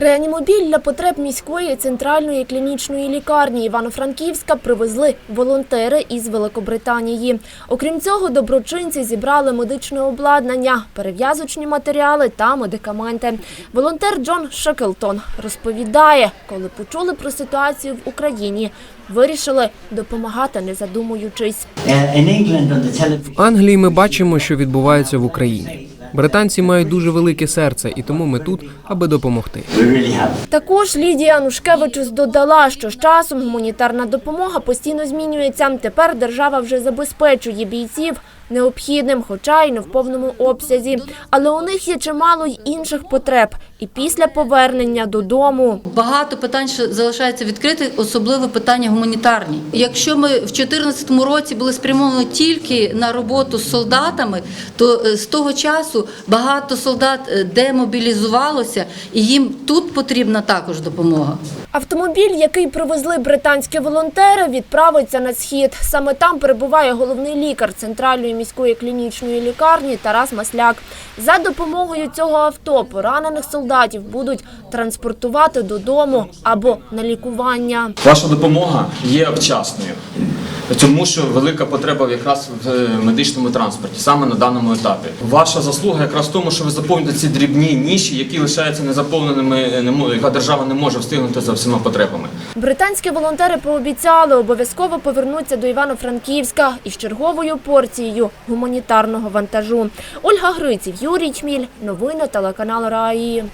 Реанімобіль для потреб міської центральної клінічної лікарні Івано-Франківська привезли волонтери із Великобританії. Окрім цього, доброчинці зібрали медичне обладнання, перев'язочні матеріали та медикаменти. Волонтер Джон Шеклтон розповідає, коли почули про ситуацію в Україні, вирішили допомагати, не задумуючись. Television. В Англії ми бачимо, що відбувається в Україні. Британці мають дуже велике серце, і тому ми тут, аби допомогти. Також Лідія Анушкевичус додала, що з часом гуманітарна допомога постійно змінюється. Тепер держава вже забезпечує бійців необхідним, хоча й не в повному обсязі. Але у них є чимало й інших потреб. І після повернення додому Багато питань ще залишається відкритих, особливо питання гуманітарні. Якщо ми в 2014 році були спрямовані тільки на роботу з солдатами, то е, з того часу багато солдат е, демобілізувалося, і їм тут потрібна також допомога. Автомобіль, який привезли британські волонтери, відправиться на схід. Саме там перебуває головний лікар центральної міської клінічної лікарні Тарас Масляк. За допомогою цього авто поранених солдатів будуть транспортувати додому або на лікування. Ваша допомога є вчасною, тому що велика потреба якраз в медичному транспорті, саме на даному етапі. Ваша заслуга якраз в тому, що ви заповните ці дрібні ніші, які лишаються незаповненими, не мо- яка держава не може встигнути за всіма потребами. Британські волонтери пообіцяли обов'язково повернуться до Івано-Франківська із черговою порцією гуманітарного вантажу. Ольга Гриців, Юрій Чміль. Новини телеканал Раї.